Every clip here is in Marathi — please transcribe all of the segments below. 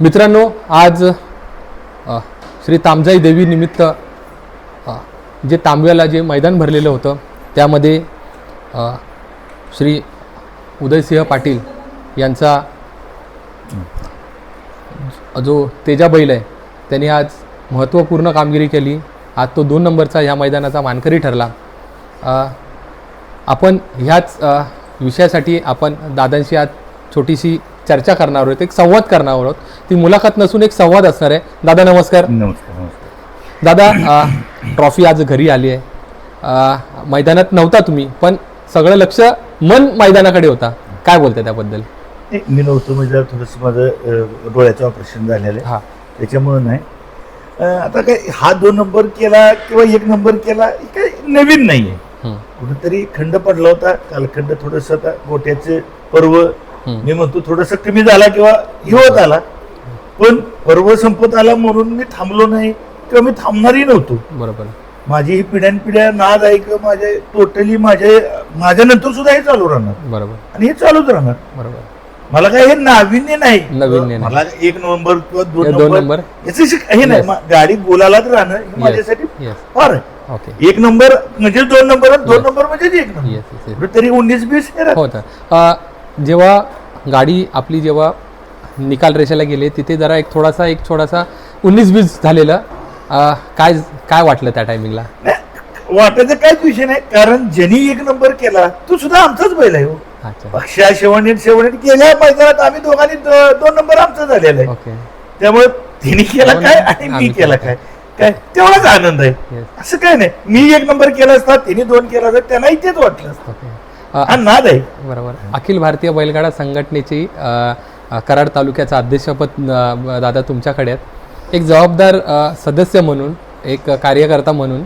मित्रांनो आज श्री तामजाई देवी निमित्त जे तांब्याला जे मैदान भरलेलं होतं त्यामध्ये श्री उदयसिंह पाटील यांचा जो तेजा बैल आहे त्यांनी आज महत्त्वपूर्ण कामगिरी केली. आज तो दोन नंबरचा ह्या मैदानाचा मानकरी ठरला. आपण ह्याच विषयासाठी आपण दादांशी आज छोटीशी चर्चा करणार आहोत एक संवाद करणार आहोत. ती मुलाखत नसून एक संवाद असणार आहे. दादा नमस्कार. नमस्कार नमस्कार. दादा ट्रॉफी आज घरी आली आहे. मैदानात नव्हता तुम्ही पण सगळं लक्ष मन मैदानाकडे होता. काय बोलताय त्याबद्दल? मी नव्हतो म्हणजे जरा थोडंसं माझं डोळ्याचं ऑपरेशन झालेलं आहे. हा. त्याच्यामुळं नाही. आता काय हा दोन नंबर केला किंवा एक नंबर केला हे काय नवीन नाही आहे कुठेतरी खंड पडला होता कालखंड थोडंसं आता गोट्याचे पर्व. मी म्हणतो थोडंसं कमी झाला किंवा हे होत आला. पण पर्व संपत आला म्हणून मी थांबलो नाही किंवा मी थांबणारही नव्हतो. बरोबर. माझी ही पिढ्यानपिढ्या नाद आहे किंवा माझे टोटली माझे माझ्या नंतर सुद्धा हे चालू राहणार. बरोबर. आणि हे चालूच राहणार. बरोबर. मला काय हे नाविन्य नाही. नाविन्य नाही. मला एक नंबर किंवा दोन दोन नंबर नंबर याचं शिक- हे नाही. Yes. मा- गाडी गोलालाच राहणं हे माझ्यासाठी येस फार आहे. ओके एक नंबर म्हणजे दोन नंबर आणि दोन Yes. नंबर म्हणजे एक नंबर येस येस कुठेतरी उन्नीस बीस हे राहतं. तर अ, जेव्हा गाडी आपली जेव्हा निकाल रेषेला गेले तिथे जरा एक थोडासा एक थोडासा उन्नीस बीस झालेलं काय काय वाटलं त्या टायमिंगला वाटायचं काहीच विषय नाही कारण ज्यांनी एक नंबर केला तो सुद्धा आमचाच बैल आहे हो. शेवणेट शेवणेट गेल्या मैदानात आम्ही दोघांनी दोन नंबर आमचा झालेला आहे. ओके. त्यामुळे तिने केला काय आणि मी केला. काय? काय? तेवढाच आनंद आहे. असं काय नाही. मी एक नंबर केला असता तिने दोन केला असता त्यांनाही तेच वाटलं असतं. हा नाद आहे. बरोबर. अखिल भारतीय बैलगाडा संघटनेची कराड तालुक्याचं अध्यक्षपद दादा तुमच्याकडे आहेत. एक जबाबदार सदस्य म्हणून एक कार्यकर्ता म्हणून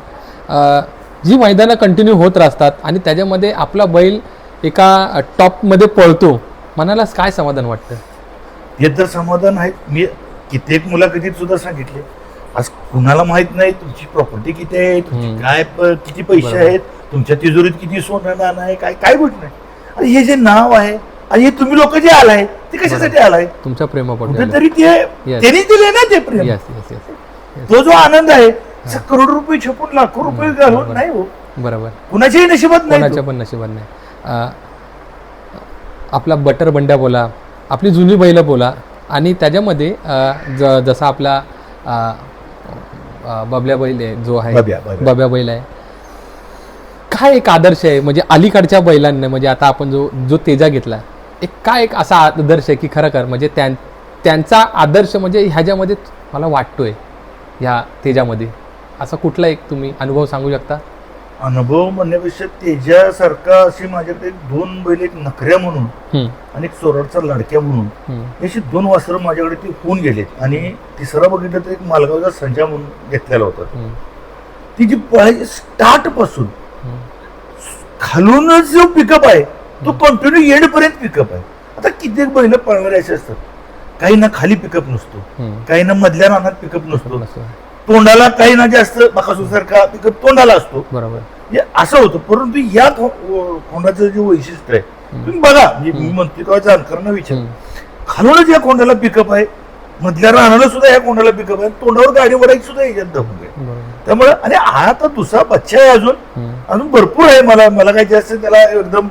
जी मैदानं कंटिन्यू होत राहतात आणि त्याच्यामध्ये आपला बैल एका टॉपमध्ये पळतो मनाला काय समाधान वाटतं? हे तर समाधान आहे. मी कित्येक मुलाखतीत सुद्धा सांगितले. आज कुणाला माहीत नाही तुमची प्रॉपर्टी किती आहे तुमची. काय किती पैसे. आहेत तुमच्या तिजोरीत किती सोनं नाणं आहे काय काय गोष्ट नाही. आणि हे जे नाव आहे आणि हे तुम्ही लोक जे आलाय ते कशासाठी आलाय? तुमच्या प्रेमापोटी कुठेतरी ते. त्यांनी दिले ना ते प्रेम. तो जो आनंद आहे करोड रुपये छपून लाखो रुपये घालून. नाही हो. बरोबर. कुणाच्याही नशिबात नाही. कोणाच्या पण नशिबात नाही. आपला बटर बंड्या बोला आपली जुनी बैलं बोला आणि त्याच्यामध्ये जसा आपला बबल्या बैल आहे जो आहे. बब्या, बब्या. बब्या बैल आहे. काय एक आदर्श आहे? म्हणजे अलीकडच्या बैलांना म्हणजे आता आपण जो जो तेजा घेतला एक काय एक असा आदर्श आहे की खरं कर म्हणजे त्यां त्यांचा आदर्श म्हणजे ह्याच्यामध्ये मला वाटतोय ह्या तेजामध्ये. असा कुठला एक तुम्ही अनुभव सांगू शकता? अनुभव म्हणण्यापेक्षा तेजासारखा अशी माझ्याकडे दोन बैल एक नखऱ्या म्हणून आणि एक सोराडचा लाडक्या म्हणून अशी दोन वासरं माझ्याकडे ती होऊन गेलेत. आणि तिसरा बघितलं तर एक मालगावचा संजा म्हणून घेतलेला होता. ती जी पळायची स्टार्टपासून. खालूनच जो पिकअप आहे तो कंटिन्यू एंड पर्यंत पिकअप आहे. आता कित्येक बैल पळणारे असे असतात. काही ना खाली पिकअप नसतो. काही ना मधल्या रानात पिकअप नसतो. तोंडाला काही ना जास्त सारखा पिकअप तोंडाला असतो. बरोबर. हे असं होतं परंतु या खो- खोंडाचं जे वैशिष्ट्य आहे तुम्ही बघा मी म्हणते तेव्हा जाणकारांना विचार. खालूनच या कोंडाला पिकअप आहे मधल्या रानाला सुद्धा या कोंडाला पिकअप आहे तोंडावर गाडी वडायची सुद्धा याच्यात दमक आहे. त्यामुळे आणि हा आता दुसरा बच्चा आहे अजून. अजून भरपूर आहे मला मला काही जास्त त्याला एकदम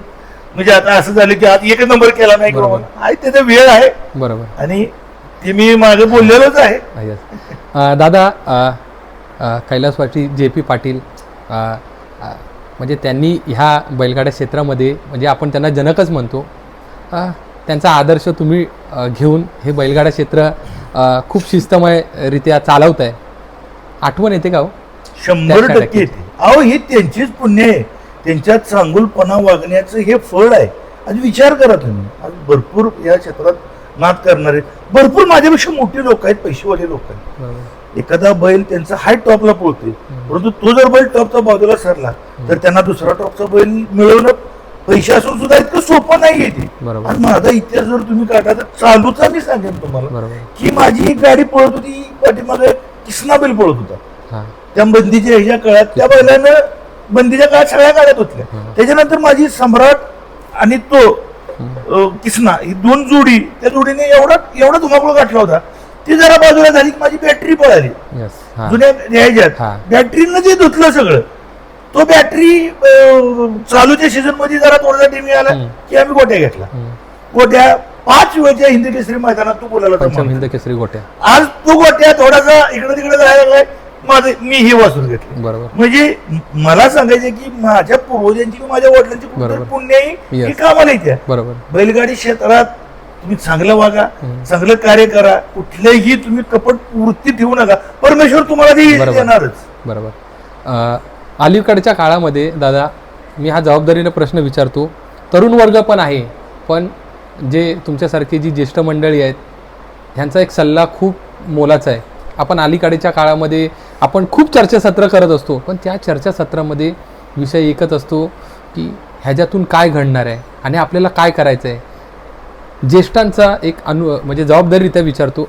म्हणजे आता असं झालं की आता एकच नंबर केला नाही किंवा त्याचा वेळ आहे. बरोबर. आणि ते मी मागे बोललेलोच आहे. दादा कैलासवासी जे पी पाटील म्हणजे त्यांनी ह्या बैलगाड्या क्षेत्रामध्ये म्हणजे आपण त्यांना जनकच म्हणतो त्यांचा आदर्श तुम्ही घेऊन हे बैलगाडा क्षेत्र खूप शिस्तमयरित्या चालवत आहे आठवण येते का हो? शंभर टक्के येते. अहो हे त्यांचीच पुण्य आहे. त्यांच्यात चांगुलपणा वागण्याचं हे फळ आहे. आज विचार करा तुम्ही. आज भरपूर या क्षेत्रात नाद करणारे. भरपूर माझ्यापेक्षा मोठी लोक आहेत पैसेवाले लोक आहेत. एखादा बैल त्यांचा हाय टॉपला पोहोचते परंतु तो जर बैल टॉपचा बाजूला सरला तर त्यांना दुसरा टॉपचा बैल मिळवणं पैसे असून सुद्धा इतकं सोपं नाही येते आज माझा इतिहास जर तुम्ही काढा तर चालूचा मी सांगेन तुम्हाला. की माझी ही गाडी पळत होती पाठीमागे किसना बैल पळत होता. हां. त्या बंदीच्या ह्याच्या काळात त्या बैलानं बंदीच्या काळात सगळ्या गाड्यात होत्या. त्याच्यानंतर माझी सम्राट आणि तो किसना ही दोन जोडी त्या जोडीने एवढा एवढा धुमाकूळ गाठला होता ती जरा बाजूला झाली की माझी बॅटरी पळाली जुन्या. न्यायच्यात बॅटरीनं जे धुतलं सगळं तो बॅटरी चालूच्या सीझनमध्ये जरा थोडासा डिमी आला. की आम्ही गोट्या घेतला. गोट्या पाच वेळच्या हिंदी केसरी मैदानात तू बोलायला. हिंद केसरी गोट्या आज तू गोट्या थोडासा इकडे तिकडे जायला लागलाय माझे मी ही वाचून घेतली. बरोबर. म्हणजे मला सांगायचं की माझ्या पूर्वजांची किंवा माझ्या वडिलांची बरोबर. पुण्याही Yes. ही कामाला येते. बरोबर. बैलगाडी क्षेत्रात तुम्ही चांगलं वागा हम्म. चांगलं कार्य करा कुठल्याही तुम्ही कपट वृत्ती ठेवू नका. परमेश्वर तुम्हाला ते बरोबर. देणारच. बरोबर. अ, अलीकडच्या काळामध्ये दादा मी हा जबाबदारीने प्रश्न विचारतो. तरुण वर्ग पण आहे पण जे तुमच्यासारखी जी ज्येष्ठ मंडळी आहेत ह्यांचा एक सल्ला खूप मोलाचा आहे. आपण अलीकडच्या काळामध्ये आपण खूप चर्चासत्र करत असतो पण त्या चर्चासत्रामध्ये विषय एकच असतो की ह्याच्यातून काय घडणार आहे आणि आपल्याला काय करायचं आहे ज्येष्ठांचा एक अनु म्हणजे जबाबदारीरित्या विचारतो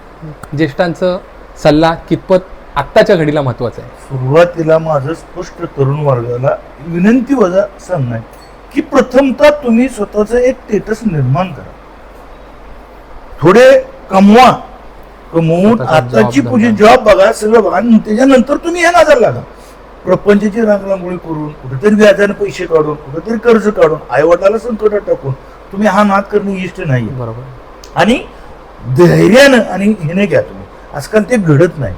ज्येष्ठांचं सल्ला कितपत आत्ताच्या घडीला महत्त्वाचा आहे? सुरुवातीला माझं स्पष्ट तरुण वर्गाला विनंती वजा सांगणं आहे की प्रथमतः तुम्ही स्वतःचं एक स्टेटस निर्माण करा. थोडे कमवा. स्वतःचा आताची पुढची. जॉब बघा सगळं बघा. आणि त्याच्यानंतर तुम्ही या नादाला लागा. प्रपंचाची रांगरांगोळी करून कुठेतरी व्याजाने पैसे काढून कुठेतरी कर्ज काढून आई वडिलाला संकटात टाकून तुम्ही हा नाद करणे इष्ट नाही बरोबर. आणि धैर्यानं आणि हेने घ्या तुम्ही. आजकाल ते घडत नाही.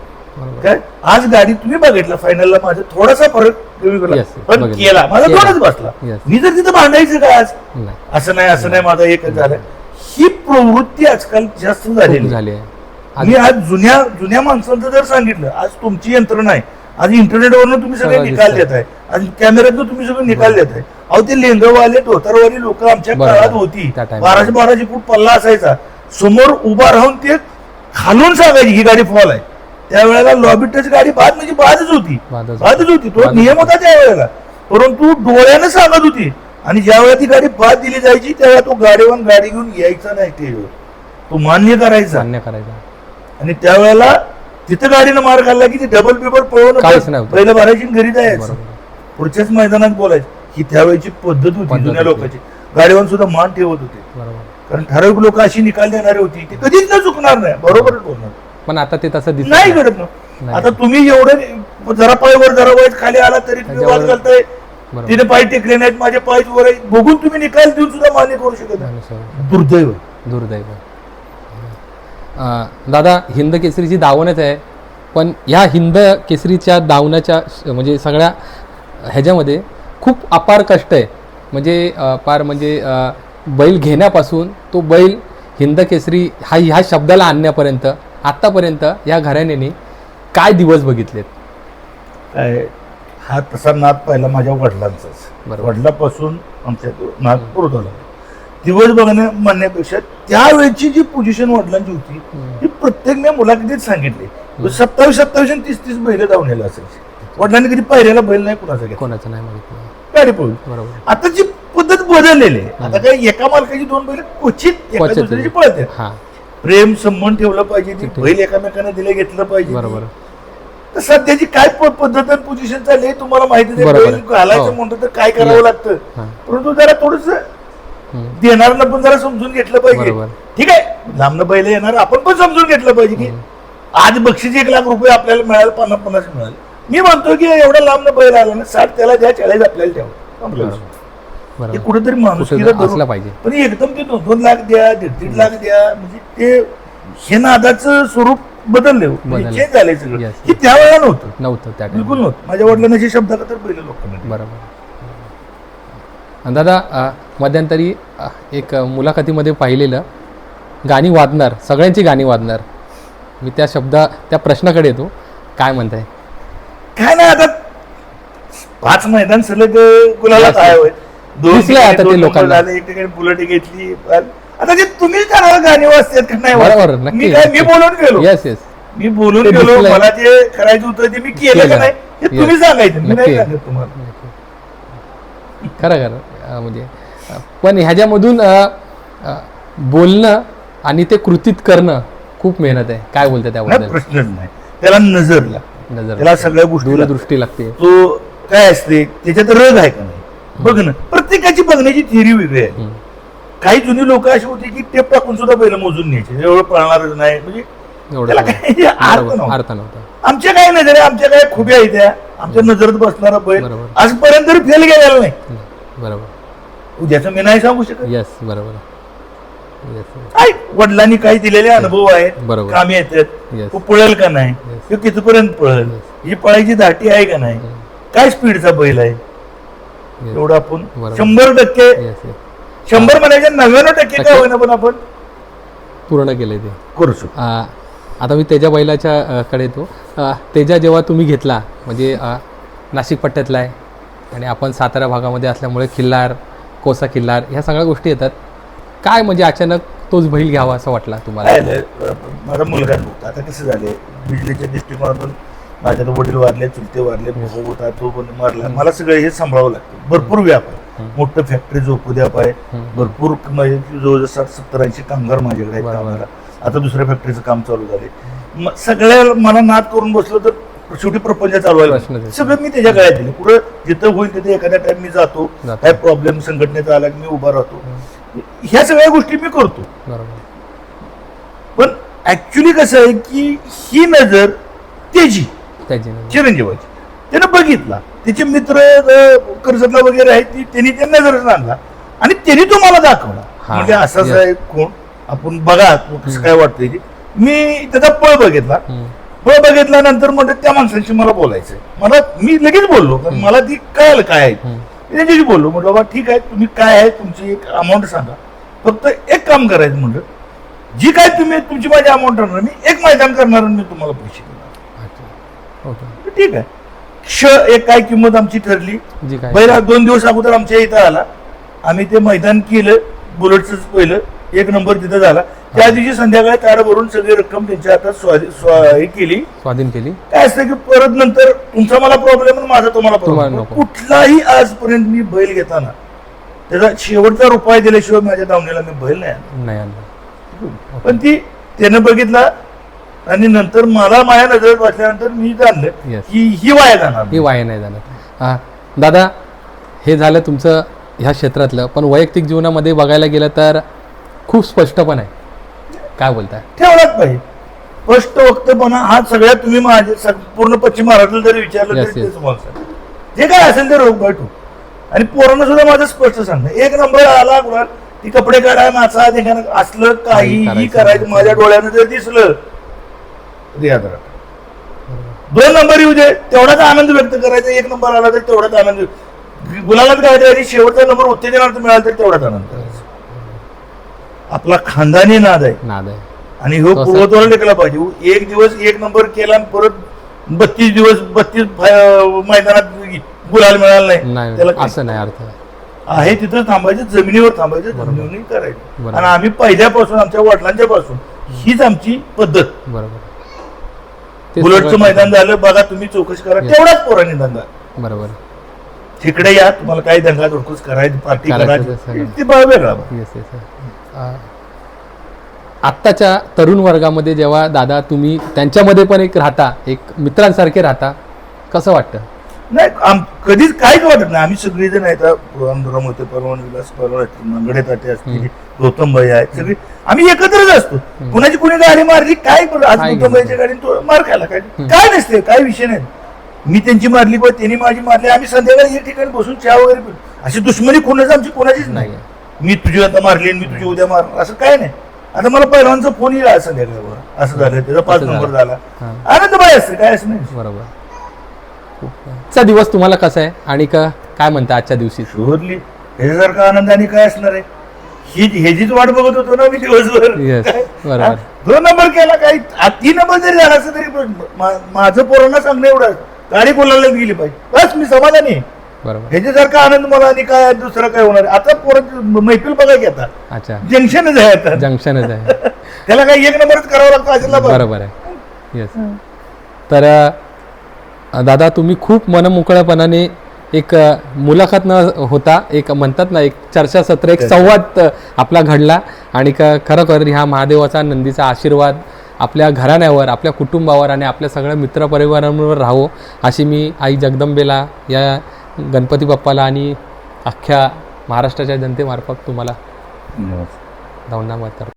काय? आज गाडी तुम्ही बघितला फायनलला माझा थोडासा फरक कमी पण. केला. माझा. दोनच बसला. मी जर तिथं भांडायचं का आज? असं नाही असं नाही माझा एकच झालं. ही प्रवृत्ती आजकाल जास्त झालेली. झाली आहे. मी आज जुन्या जुन्या माणसांचं जर सांगितलं आज तुमची यंत्रणा आहे आज इंटरनेटवरनं तुम्ही सगळे निकाल. देत आहे आज कॅमेऱ्यातनं तुम्ही सगळे निकाल देत आहे अहो ते लेंगवाले धोतरवाली लोक आमच्या. काळात होती. बाराशे बाराशे फूट पल्ला असायचा. समोर उभा राहून ते खालून सांगायची ही गाडी फॉल आहे. त्यावेळेला लॉबी टच गाडी बाद म्हणजे बादच होती. बादच. होती. तो नियम होती. त्यावेळेला. परंतु डोळ्यानं सांगत होती. आणि ज्या वेळेला ती गाडी बाद दिली जायची त्यावेळेला तो गाडीवर गाडी घेऊन यायचा नाही स्टेजवर तो मान्य करायचा. मान्य करायचा. आणि त्यावेळेला तिथं गाडीनं मार घालला की ती डबल पेपर काहीच पळवून. पहिलं भरायची आणि घरी जायचं. बरोबर. पुढच्याच मैदानात बोलायचं. ही त्यावेळेची पद्धत होती पद्धत जुन्या होती. लोकांची. गाडीवर सुद्धा मान ठेवत होते. बरोबर. कारण ठराविक लोक अशी निकाल देणारी होती ती कधीच न चुकणार नाही. बरोबरच बोलणार. पण आता ते तसं दिसत नाही नाही. घडत ना. नाही. आता तुम्ही एवढं जरा पाय वर जरा वाईट खाली आला तरी तुम्ही वाद त्याच्यावर- घालताय. बरोबर. तिने पाय टेकले नाहीत माझे पाय वर आहेत. बघून तुम्ही निकाल देऊन सुद्धा मान्य करू शकत नाही. माणूस- दुर्दैव दुर्दैव दादा हिंद केसरीची दावणच आहे पण ह्या हिंद केसरीच्या दावण्याच्या म्हणजे सगळ्या ह्याच्यामध्ये खूप अपार कष्ट आहे. म्हणजे पार म्हणजे बैल घेण्यापासून तो बैल हिंद केसरी हा ह्या शब्दाला आणण्यापर्यंत आत्तापर्यंत या घराण्याने काय दिवस बघितलेत? काय हा तसा नाद पाहिला माझ्या वडिलांचाच. वडिलापासून आमच्या नाद पुरत आला दिवस बघण्या म्हणण्यापेक्षा त्यावेळची जी पोझिशन वडिलांची होती ती प्रत्येक मी मुलाखतीत सांगितली. सत्तावीस सत्तावीस आणि तीस तीस बैल धावण्याला असायची. वडिलांनी कधी पायऱ्याला बैल नाही कुणाचा कोणाचं नाही माहिती. गाडी पळून. बरोबर. आताची पद्धत बदललेली आहे आता काय एका मालकाची दोन बैल क्वचित एका. दुसऱ्याची पळते. हां. प्रेम संबंध ठेवलं पाहिजे ती. बैल एकामेकांना दिले घेतलं पाहिजे. बरोबर. तर सध्याची काय पद्धत आणि पोझिशन चालली तुम्हाला माहिती. घालायचं हो. म्हणतो तर काय करावं लागतं? हां. परंतु जरा थोडस देणाऱ्यांना पण जरा समजून घेतलं पाहिजे. ठीक आहे? लांबनं बैल येणार आपण पण समजून घेतलं पाहिजे की आज बक्षीस एक लाख रुपये आपल्याला मिळाल पन्नास पन्नास मिळाल. मी म्हणतो की एवढा लांबनं बैल आला ना साठ त्याला द्या चाळीस आपल्याला द्यावं. हे बरोबर. कुठेतरी माणूस पाहिजे. पण एकदम ते दोन दोन लाख द्या दीड दीड लाख द्या म्हणजे ते हे नादाचं स्वरूप बदलले. चेंज झालंय सगळं. हे त्यावेळेला नव्हतं. नव्हतं त्या बिलकुल नव्हतं. माझ्या वडिलांना जे शब्द तर पहिले लोकांना बरोबर. दादा मध्यंतरी एक मुलाखतीमध्ये पाहिलेलं गाणी वाजणार सगळ्यांची गाणी वाजणार मी त्या शब्दा त्या प्रश्नाकडे येतो काय म्हणताय काय नाही आता पाच मैदान सलग गुलाला Yes, काय yes. होय दोन दिसलंय आता ते लोकांना. एक ठिकाणी बुलेट घेतली आता ते तुम्हीच करायला गाणी वाजतात का नाही बरोबर मी काय मी बोलून गेलो येस येस मी बोलून गेलो. मला जे करायचं होतं ते मी केलं का. नाही हे. तुम्ही सांगायचं मी नाही नक्की. सांगत तुम्हाला खरं खरं म्हणजे पण ह्याच्यामधून बोलणं आणि ते कृतीत करणं खूप मेहनत आहे. काय बोलतं त्याबद्दल? प्रश्नच नाही. त्याला नजर नजर त्याला सगळ्या गोष्टी. दूरदृष्टी लागते. तो काय असते त्याच्यात रग आहे का नाही? बघ ना प्रत्येकाची बघण्याची थिअरी वेगळी आहे. काही जुनी लोक अशी होती की टेप टाकून सुद्धा बैल मोजून न्यायचे एवढं पळणारच नाही. म्हणजे अर्थ नव्हता. आमच्या काही नजरे आमच्या काही खुब्या आहेत आमच्या नजरेत बसणारा बैल. आजपर्यंत तरी फेल गेलेला नाही. बरोबर. उद्याचं मी नाही सांगू शकत. येस बरोबर. येस काय वडिलांनी काही दिलेले अनुभव आहेत. बरोबर. कामी येतात Yes. तो पळेल का नाही. तो कितीपर्यंत पळेल? ही पळायची धाटी आहे का नाही? काय स्पीडचा बैल आहे? एवढं आपण बरोबर. शंभर टक्के येस येस शंभर म्हणायचे नव्याण्णव टक्के काय होईना पण आपण? पूर्ण केले ते. करू शकतो. आ, आता मी तेजा बैलाच्या अ, कडे येतो. अ, तेजा जेव्हा तुम्ही घेतला म्हणजे अ, नाशिक पट्ट्यातला आहे आणि आपण सातारा भागामध्ये असल्यामुळे किल्लार कोसा किल्लार ह्या सगळ्या गोष्टी येतात. काय म्हणजे अचानक तोच बैल घ्यावा असं वाटला तुम्हाला? माझा मुलगा होता आता कसं झाले बिजलीच्या दृष्टिकोनातून माझ्या वडील वारले चुलते वारले भाऊ होता तो पण मारला. मला सगळं हे सांभाळावं लागतं. भरपूर व्याप आहे मोठं फॅक्टरी झोपुद्याप आहे भरपूर म्हणजे जवळजवळ साठ सत्तर ऐंशी कामगार माझ्याकडे आहेत. कामाला. आता दुसऱ्या फॅक्टरीचं काम चालू झाले सगळ्या मला नाद करून बसलो तर शेवटी प्रपंच चालवायला. सगळं मी त्याच्या गळ्यात दिले. पुढे जिथं होईल तिथे एखाद्या टाइम मी जातो. काय प्रॉब्लेम संघटनेचा आला की मी उभा राहतो. ह्या सगळ्या गोष्टी मी करतो. पण ऍक्च्युली कसं आहे की ही नजर त्याची. चिरंजीवाची. त्यानं बघितला. त्याचे मित्र कर्जतला वगैरे आहेत ती- त्यांनी त्या नजरेत आणला. आणि त्यांनी तो मला दाखवला. म्हणजे असाच. आहे कोण? आपण बघा कसं काय वाटतंय मी त्याचा पळ बघितला. पळ बघितल्यानंतर म्हणजे त्या माणसांशी मला बोलायचंय. मला मी लगेच बोललो कारण मला ती कळालं काय आहे. त्यांच्याशी बोललो म्हटलं बाबा ठीक आहे तुम्ही काय आहे तुमची एक अमाऊंट सांगा. फक्त एक काम करायचं म्हटलं जी काय तुम्ही तुमची माझी अमाऊंट आणणार मी एक मैदान करणार आणि मी तुम्हाला पैसे देणार. म्हटलं, ठीक आहे. क्ष एक काय किंमत आमची ठरली. बैल दोन दिवस अगोदर आमच्या इथं आला. आम्ही ते मैदान केलं बुलेटच पहिलं. एक नंबर तिथं झाला. त्या दिवशी संध्याकाळी तार भरून सगळी रक्कम त्यांच्या हातात स्वाधी- स्वा- हे केली. स्वाधीन केली. काय असतं की परत नंतर तुमचा मला प्रॉब्लेम आणि माझा तुम्हाला तुम्हाला प्रॉब्लेम नको. कुठलाही आजपर्यंत मी बैल घेताना त्याचा शेवटचा रुपये दिल्याशिवाय माझ्या दावणीला मी बैल नाही आणला. नाही आणलं पण ती त्यानं बघितला आणि नंतर मला माझ्या नजरेत वाचल्यानंतर मी जाणलं Yes. की ही वाया जाणार ही वाया नाही जाणार. हा दादा हे झालं तुमचं ह्या क्षेत्रातलं. पण वैयक्तिक जीवनामध्ये बघायला गेलं तर खूप स्पष्टपण आहे. काय बोलताय? ठेवलाच पाहिजे स्पष्ट वक्तपणा हा सगळ्यात तुम्ही माझे सग- पूर्ण पश्चिम महाराष्ट्रात जरी विचारलं Yes, तरी yes. तेच. जे काय असेल ते रोग बैठू आणि पोरांना सुद्धा माझं स्पष्ट सांगणं. एक नंबर आला कुणाल ती कपडे काढा नाचा धिंगाणा असलं काहीही करायचं करायचं नाही. माझ्या डोळ्यानं जर दिसलं. तरी याद. दोन नंबर येऊ दे. तेवढाच आनंद व्यक्त करायचा. एक नंबर आला तर तेवढाच आनंद. गुलालात काय आणि शेवटचा नंबर उत्तेजनार्थ मिळाला तर तेवढाच आनंद. करायचा आपला खानदानी नाद आहे. नाद आहे. आणि हो पूर्वत्वाला टेकला पाहिजे. एक दिवस एक नंबर केला आणि परत बत्तीस दिवस बत्तीस मैदानात गुलाल मिळाला नाही. त्याला? असं नाही अर्थ आहे तिथं थांबायचं जमिनीवर थांबायचं जमिनीवर करायचं. आणि आम्ही पहिल्यापासून आमच्या वडिलांच्या पासून हीच आमची पद्धत. बरोबर. बुलेटचं मैदान झालं बघा तुम्ही चौकशी करा. तेवढाच पोरांनी दंगा बरोबर. तिकडे या तुम्हाला काही दंगा धुडकूस करायची पार्टी करायचं ते वेगळा. आत्ताच्या तरुण वर्गामध्ये जेव्हा दादा तुम्ही त्यांच्यामध्ये पण एक राहता एक मित्रांसारखे राहता कसं वाटतं? नाही आम कधीच काहीच वाटत नाही. आम्ही सगळी जण आहेत. आंदोलन होते परवान विलास परवा मंगडे ताटे असतील गौतम भाई आहेत सगळी आम्ही एकत्रच असतो. कुणाची कुणी गाडी मारली काय आज गौतम भाईच्या गाडीने तो मार खायला काय? काय नसते काय विषय नाही. मी त्यांची मारली पण त्यांनी माझी मारली आम्ही संध्याकाळी एक ठिकाणी बसून चहा वगैरे पितो. अशी दुश्मनी कोणाच आमची कोणाचीच नाही. मी तुझी आता मारली आणि मी तुझी उद्या मारणार असं काय नाही. आता मला पहिल्यांचा फोन येईल आज संध्याकाळवर. असं झालं त्याचा पाच असं नंबर झालं. आनंद बाय असते काय असं नाही. बरोबर. आजचा दिवस तुम्हाला कसा आहे? आणि का काय म्हणता आजच्या दिवशी? शोधली. ह्याच्यासारखा आनंदाने काय असणार आहे? ही ह्याचीच वाट बघत होतो ना मी दिवसभर? बरोबर. दोन नंबर केला काही तीन नंबर जरी झाला असं तरी माझं पोरांना सांगणं एवढं गाडी कोणाला गेली पाहिजे. बस मी समाधानी आहे. बरोबर. ह्याच्यासारखा आनंद मला आणि काय दुसरं काय होणार? आता पोरं मैफिल बघा की आता. अच्छा. जंक्शनच आहे आता. जंक्शनच आहे. त्याला काही एक नंबरच करावं लागतं असेल बरोबर आहे. येस तर दादा तुम्ही खूप मनमोकळ्यापणाने एक मुलाखत न होता एक म्हणतात ना एक चर्चासत्र एक संवाद आपला घडला. आणि क खरोखर ह्या महादेवाचा नंदीचा आशीर्वाद आपल्या घराण्यावर आपल्या कुटुंबावर आणि आपल्या सगळ्या मित्रपरिवारांवर राहो अशी मी आई जगदंबेला या गणपती बाप्पाला आणि अख्ख्या महाराष्ट्राच्या जनतेमार्फत तुम्हाला धन्यवाद. करतो